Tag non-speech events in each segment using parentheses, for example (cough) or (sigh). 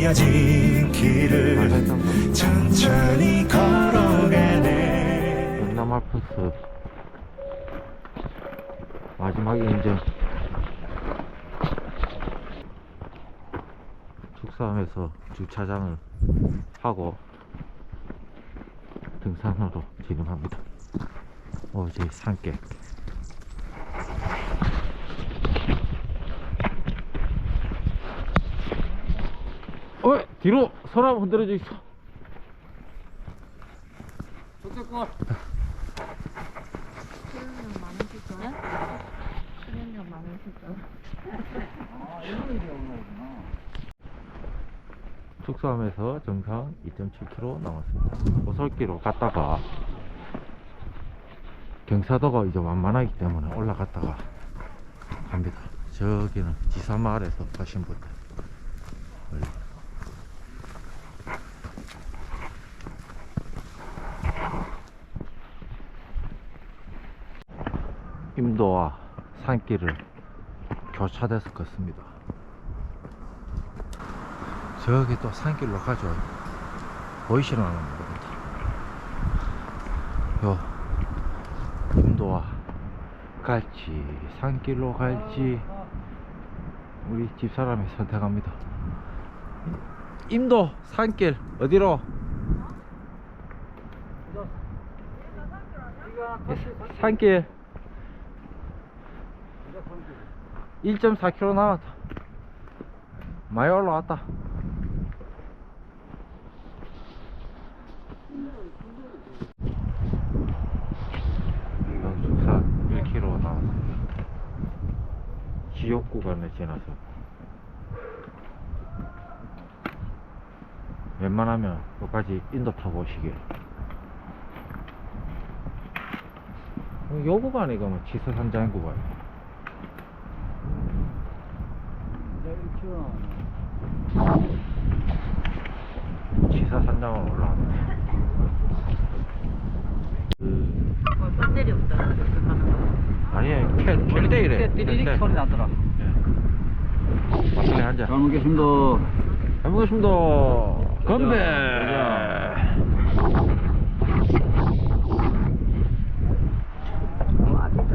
이 이어진 길을 천천히 걸어가네. 영남 알프스. 마지막 인증 축사함에서 주차장을 하고 등산으로 진입합니다. 어제 산길 어 뒤로 손 한번 흔들어 주시오. 출연료 많으실 거야? 출연료 많으실 거야? 축소함에서 정상 2.7km 남았습니다. 오솔길로 갔다가 경사도가 이제 완만하기 때문에 올라갔다가 갑니다. 저기는 지사마을에서 가신 분들. 임도와 산길을 교차돼서 걷습니다. 저기 또 산길로 가죠. 않는 겁니다. 요, 임도와 갈지, 산길로 갈지, 우리 집사람이 선택합니다. 임도, 산길, 어디로? 산길. 1.4km 남았다. 많이 올라왔다. 영축산 1km 남았습니다. 지역 구간을 지나서 웬만하면 여기까지 인도 타고 오시길. 어, 요 구간이 그러면 지서산장 구간. 지사산장으로 올라왔네. 그 어, 배터리 없다. 아니, 캘, 캘데이래. 띠리릭 소리 나더라. 막걸리 한 잔. 잘 먹겠습니다. 잘 먹겠습니다. 건배!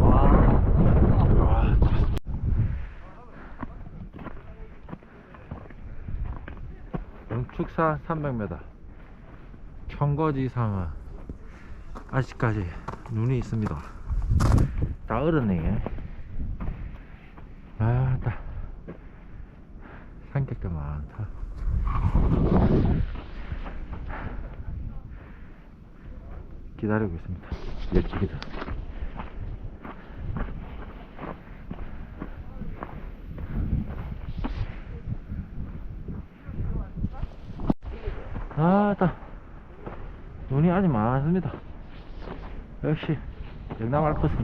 와. 영축산 300m. 청거지상은 아직까지 눈이 있습니다. 다 얼었네. 아, 다. 산객도 많다. 기다리고 있습니다. 열기기다. 아따 눈이 아직 많습니다. 역시 영남 알프스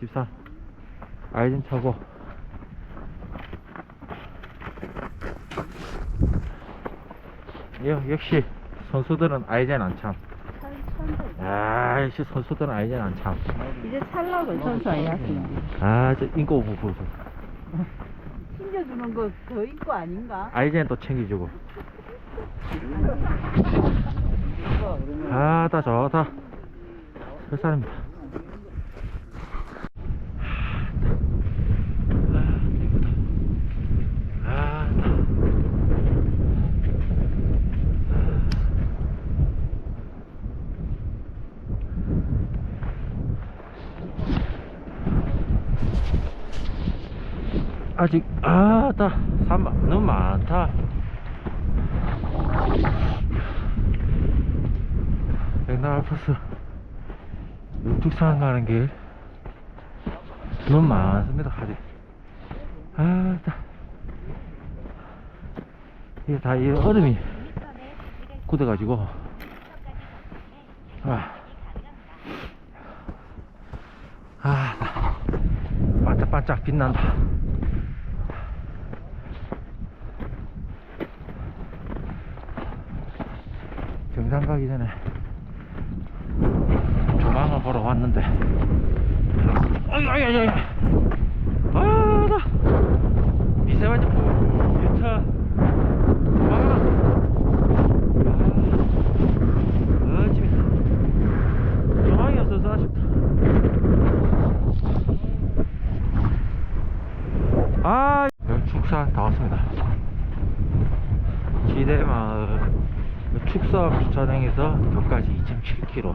집사 아이진 타고 여, 역시 선수들은 아이젠 안참. 아, 역시 선수들은 아이젠 안참. 이제 찰나고 선수 아니야? 아, 저 인고 부부. (laughs) 챙겨주는 거더 있고 아닌가? 아이젠 또 챙겨주고. 아, 다 좋다. 설사입니다. 아, 아직 아다 산마 너무 많다 백날 알프스 우뚝산 가는 길. 눈 많습니다, 아직. 아, 따. 이게 다 이 얼음이 굳어가지고. 아. 아, 나 반짝반짝 빛난다. 정상 가기 전에 조망을 보러 왔는데. 아유, 아유, 아유. 아, 나 미세먼지 좋다. 조망을. 아, 어, 집에. 조망이 없어서 아쉽다. 아, 여기 축산 다 왔습니다. 지대마을 축사 주차장에서 여기까지 2.7km.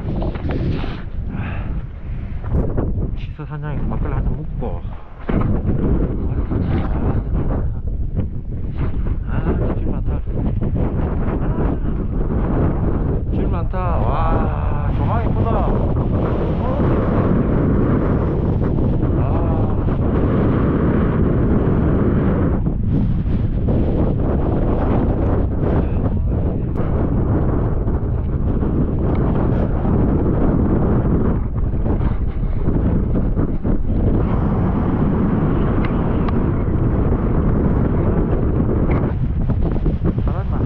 취사 산장에 막걸리 한잔 먹고. 아, 줄 많다. 아, 줄 많다. 와, 조망 이쁘다. 아. 사람 많아.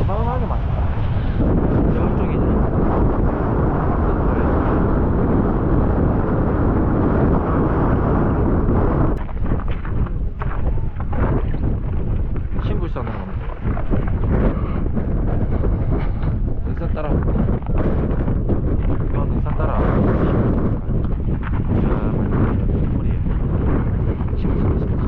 어마어마하게 많아. 저쪽이지. 신불산으로 가면 능선 따라 어 능선 따라 야 머리에 신불산 있습니다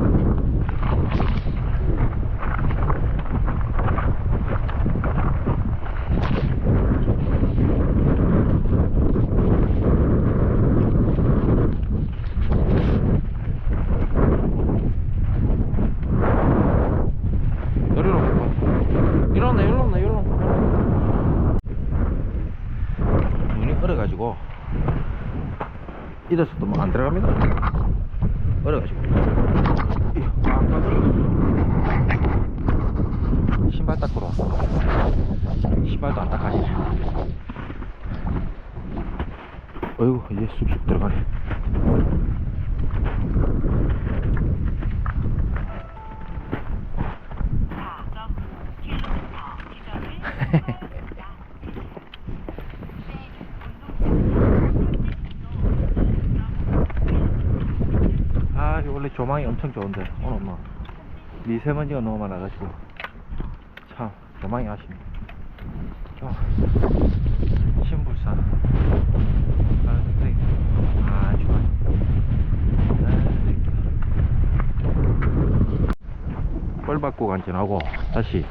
여기로 갈까? 일어나 일어나 일어나 눈이 얼어가지고 이래서도 뭐 안 들어갑니다 얼어가지고. 신발 닦으러 신발도 안 닦아지네 어이구 이제 쑥쑥 들어가네 조망이 엄청 좋은데 오늘 뭐 미세먼지가 너무 많아가지고 참 조망이 아쉽네. 저 신불산. 아, 근데 아 좋아. 뻘받고 간지나고 다시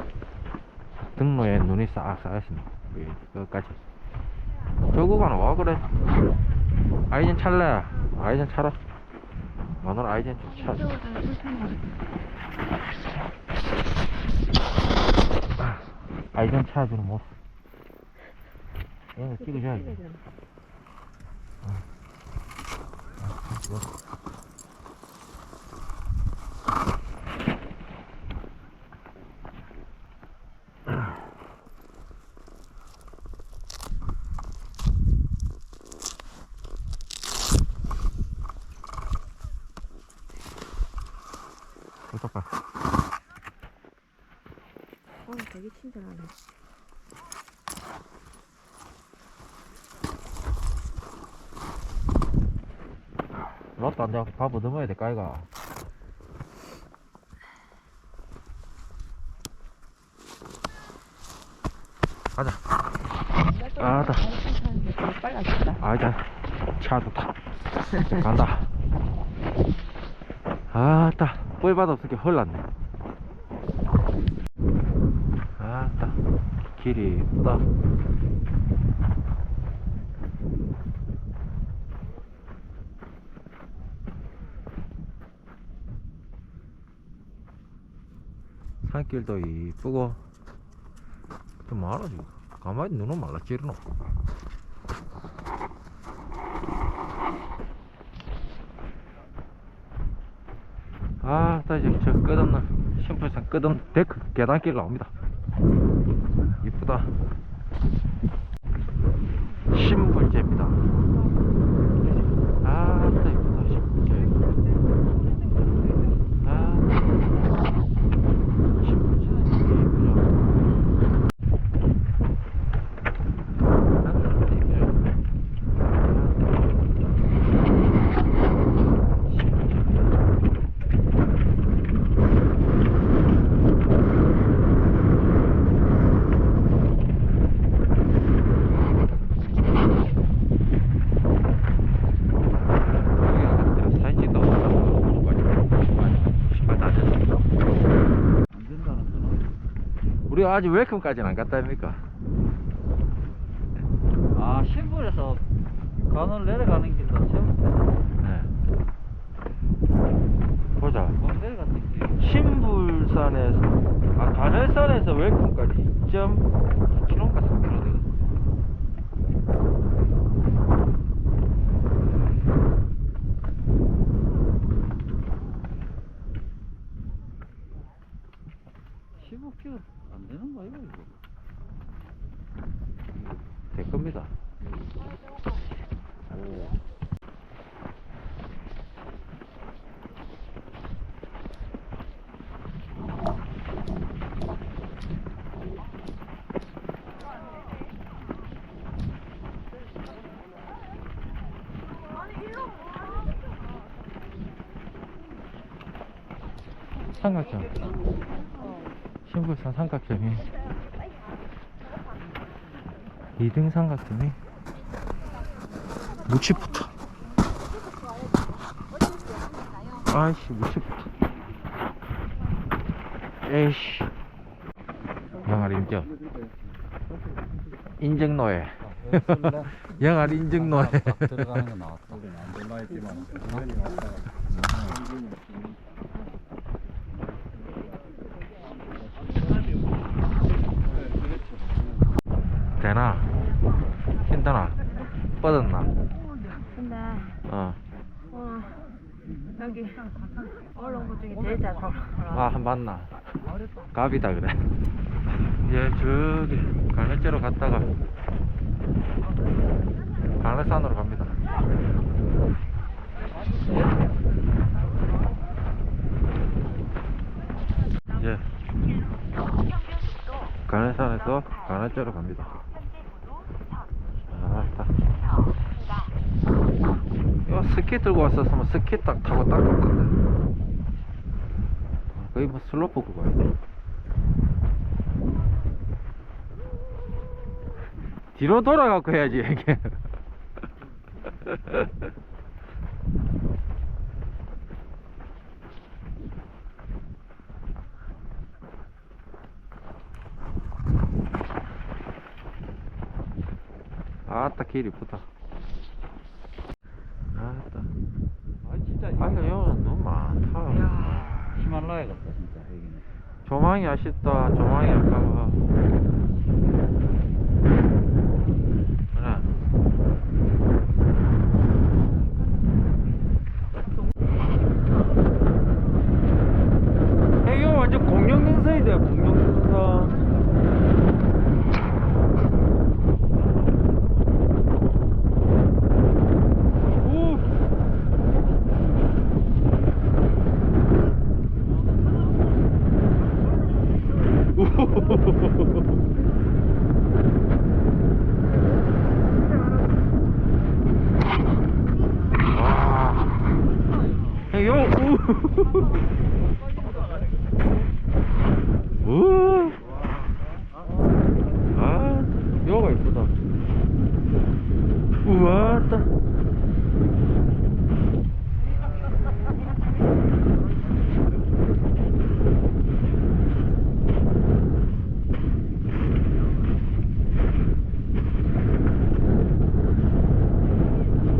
등로에 눈이 싹 쌓였습니다. 여기 끝까지. 저 구간은 와 그래. 아이젠 찰래. 아이젠 차라. 아이젠 좀 차. 아이젠 차주는 못. 이거 찍어줘야지. 어, 되게 친절하네. 로또 안 돼갖고 밥 얻어먹어야 될까, 이가? 가자. 아, 다. 빨라졌다. 아이자, 차도 타. 간다. 아 따, 뿔바도 없으니까 헐났네. 길이 예쁘다. 산길도 이쁘고 좀 말아 지금 가만히 눈은 말라 찌르노. 아 다시 저 끝없는 심플산 끝없는 데크 계단길 나옵니다. 이쁘다. 신불제입니다 아따 이쁘다 신불제 아 신불제 이쁘죠 아따 이쁘죠 여기 아까 사진 찍다 신발 다 젖었어 안 된다는 거는 우리 아직 웰컴까지는 안 갔다 합니까? 아 신불에서 간을 내려가는 길도 처음 네. 보자. 길 신불산에서, 아, 가늘산에서 웰컴까지 2.4km인가 3km 되거든. 십 15km 안 되는 거야 이거 될 겁니다. 삼각점. 신불산 삼각점이 2등 삼각점이 무치부터. 아이씨 무치부터. 에이씨. 영알 인정. 인증 노예. (laughs) 영알 인증 노예. 들어가는 거 나왔다 되나 힘드나 뻗었나 근데 어. 어 여기 올라온 것 중에 제일 잘 살아. 아, 한 봤나? 갑이다 그래. 예, 저기 갈매째로 갔다가 갈매산으로 갑니다. 이제 갈매산에서 갈매째로 갑니다. 아, 딱. 이거 스키 들고 왔었으면 스키 딱 타고 딱 갔거든. 거의 뭐 슬로프 그거야. 뒤로 돌아가고 해야지 이게. (laughs) 아따 길 이 쁘다. 아따. 아 진짜 아 이거 너무 많다. 히말라야 조망이 아쉽다. 조망이 아까워. 그래. 야, 이거 완전 공룡능선이다. 공룡능선. 오. 와. 요, 우. 우. 아, 요가 이쁘다. 우와, 따.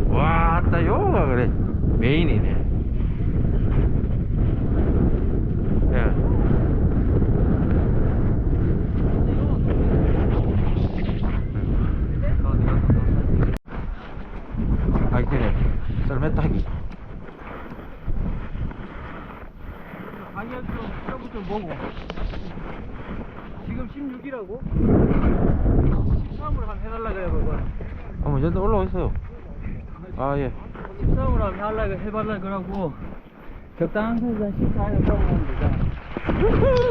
와, 따, 요가 그래. 메인이네. 예. 아이, 그래. 썰매 타기. 좀 보고. 지금 16이라고? 13으로 한번 해달라고 해봐봐. 올라와 있어요. 아, 예. 13으로 한번 해달라고 해달라고 그러고. 적당한 곳에서 14에 써보면 되잖아.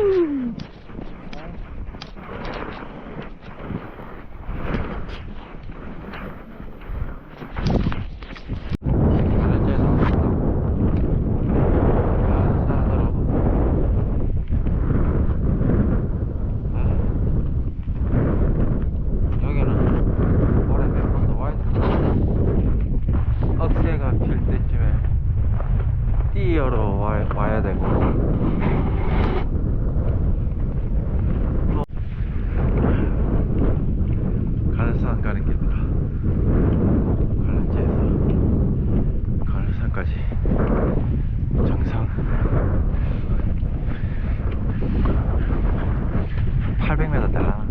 가늘째 나왔다. 아, 싸하더라고. 아. 여기는 올해 몇 번도 와야 돼. 억새가 필 때쯤에 뛰어러 와, 와야 되고. 가늘산 가는 길이다. 가늘째에서 가늘산까지 정상 800m 되려나?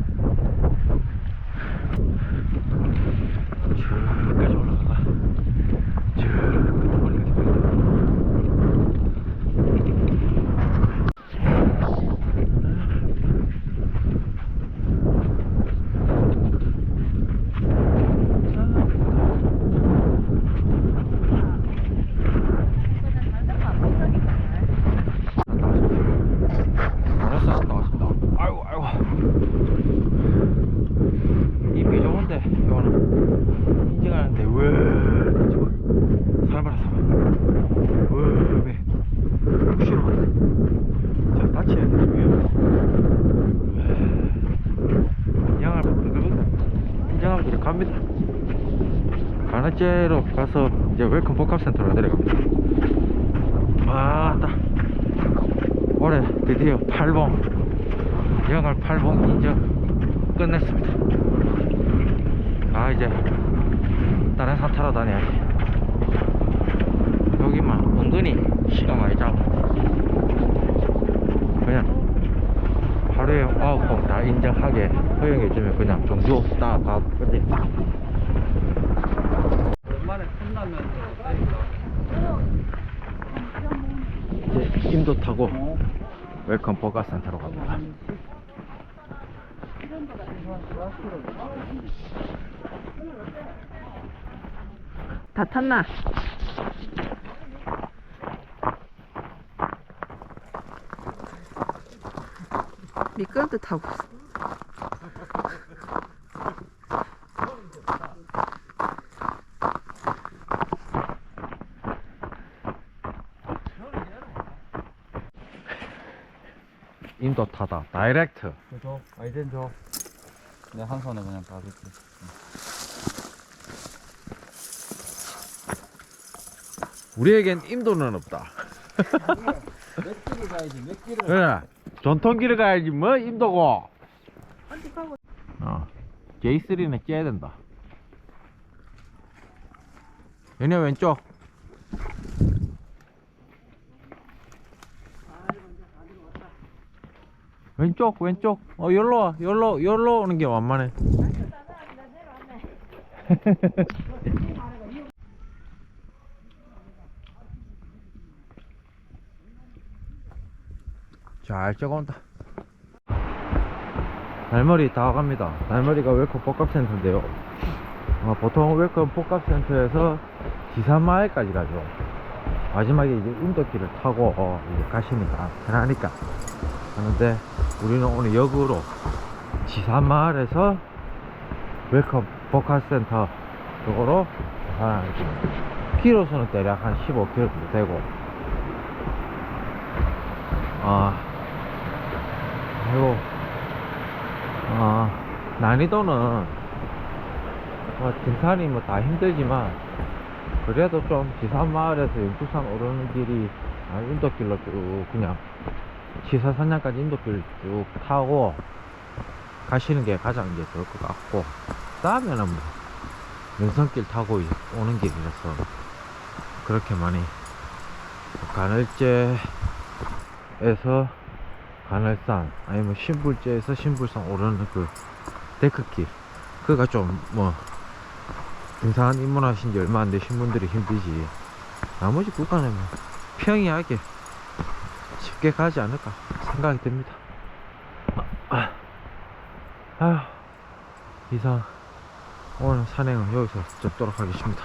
저기까지 올라가가 저 끝에 머리까지 가야 알았어 나왔습니다 아이고 아이고 이비 좋은데 이거는 인증하는데 왜 지금 살벌한 사람 왜왜 무시로 가네 저 다쳐야 돼 위험해 인정을 인정하고 이제 갑니다 가나째로 가서 이제 웰컴 복합센터로 내려갑니다. 아따 올해 드디어 8봉 영월 8봉 인정 끝냈습니다. 아 이제 다른 산 타러 다녀야지. 여기만 은근히 시간 많이 잡아. 그냥 하루에 9봉 다 인정하게 허용해주면 그냥 정주 딱 가고 끝내 얼마나 끝나면 이제 임도 타고 웰컴 버가센터로 갑니다 다 탔나? 미끄럼틀 타고 있어. 임도 타다 다이렉트 줘. 아이젠 줘. 내가 한 손에 그냥 다 줄게. 우리에겐 임도는 없다 (laughs) 몇 길을 가야지, 몇 길을. 그래 전통기를 가야지 뭐 임도고 어 J3는 째야 된다 얘네 왼쪽 왼쪽 왼쪽. 어 열로 와 열로 열로 오는 게 완만해. (laughs) 잘 적어온다. 달머리 다 갑니다. 달머리가 웰컴 복합센터인데요. 어, 보통 웰컴 복합센터에서 지산마을까지 가죠. 마지막에 이제 인도길을 타고 어, 이제 가시면 다. 편하니까 하는데 우리는 오늘 역으로 지산마을에서 웰컴 복합센터 쪽으로 한 키로수는 대략 한 15km 정도 되고 아 그리고 아 난이도는 뭐 등산이 뭐 다 힘들지만 그래도 좀 지산마을에서 영축산 오르는 길이 아, 인도길로 쭉 그냥 지사산양까지 인도길 쭉 타고 가시는 게 가장 이제 좋을 것 같고 다음에는 뭐 명성길 타고 오는 길이라서 그렇게 많이 가늘제에서 가늘산 아니면 신불제에서 신불산 오르는 그 데크길 그가 좀 뭐 등산 입문하신 지 얼마 안 되신 분들이 힘들지. 나머지 구간은 뭐 평이하게 쉽게 가지 않을까 생각 생각이 듭니다. 아, 아휴, 이상 오늘 산행은 여기서 접도록 하겠습니다.